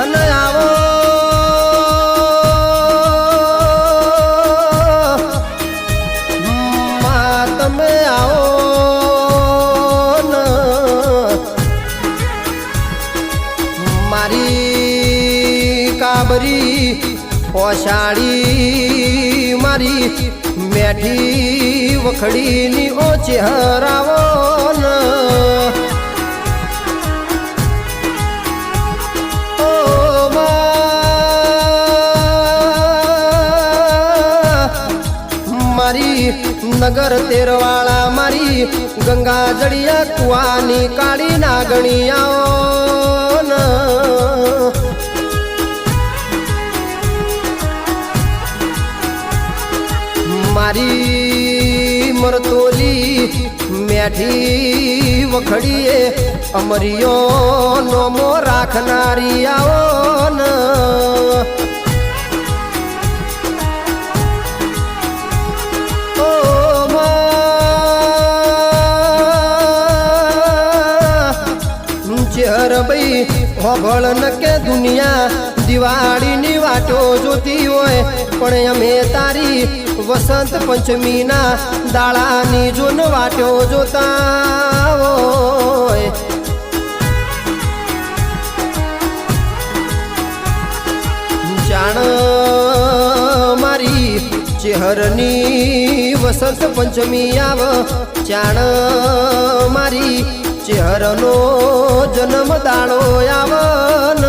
અને આવો. તમે આવો મારી કાબરી ઓશાળી મારી મેઠી વખડીની ઓ ચહેરાવો મારી, નગર તેરવાળા મારી, ગંગા જડિયા કુવાની કાળી નાગણિયાઓ ન. મારી મરતોલી મેઠી વખડીએ અમરિયો નોમો રાખનારી આવો ભાઈ, હોભળ ન કે દુનિયા, દિવાળીની વાટો જોતી હોય. પણ અમે તારી વસંત પંચમીના દાળાની જોન વાટો જોતા હોય. જાણ મારી ચેહરની વસંત પંચમી આવ. જાણ મારી ચેહરનો જન્મ આવન